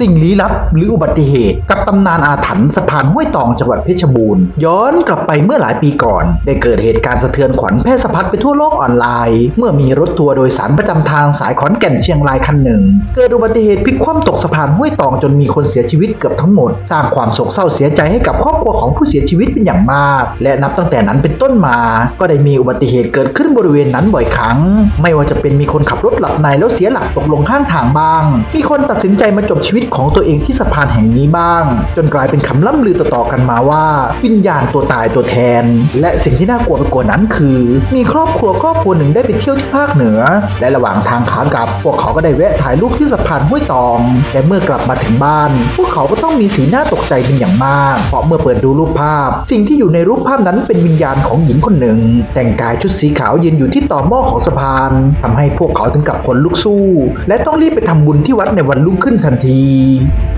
สิ่งลี้ลับหรืออุบัติเหตุ กับตำนานอาถรรพ์สะพานห้วยตองจังหวัดเพชรบูรณ์ ย้อนกลับไปเมื่อหลายปีก่อน ได้เกิดเหตุการณ์สะเทือนขวัญแพร่สะพัดไปทั่วโลกออนไลน์ เมื่อมีรถทัวร์โดยสารประจำทางสายขอนแก่นเชียงรายคันหนึ่ง เกิดอุบัติเหตุพลิกคว่ำตกสะพานห้วยตองจนมีคนเสียชีวิตเกือบทั้งหมด สร้างความโศกเศร้าเสียใจให้กับครอบครัวของผู้เสียชีวิตเป็นอย่างมาก และนับตั้งแต่นั้นเป็นต้นมา ก็ได้มีอุบัติเหตุเกิดขึ้นบริเวณนั้นบ่อยครั้ง ไม่ว่าจะเป็นมีคนขับรถหลับในแล้วเสียหลักตกลงข้างทางบ้าง มีคนตัดสินใจมาจบชีวิตของตัวเองที่สะพานแห่งนี้บ้าง จนกลายเป็นคำล่ำลือต่อๆกันมาว่า วิญญาณตัวตายตัวแทน และสิ่งที่น่ากลัวไปกว่านั้นคือ มีครอบครัวครอบครัวหนึ่งได้ไปเที่ยวที่ภาคเหนือ และระหว่างทางขากลับ พวกเขาก็ได้แวะถ่ายรูปที่สะพานห้วยตองแต่เมื่อกลับมาถึงบ้าน พวกเขาก็ต้องมีสีหน้าตกใจเป็นอย่างมาก เพราะเมื่อเปิดดูรูปภาพ สิ่งที่อยู่ในรูปภาพนั้นเป็นวิญญาณของหญิงคนหนึ่ง แต่งกายชุดสีขาวยืนอยู่ที่ต่อหม้อของสะพานทำให้พวกเขาถึงกับขนลุกสู้ และต้องรีบไปทำบุญที่วัดในวันรุ่งขึ้นทันที Bye.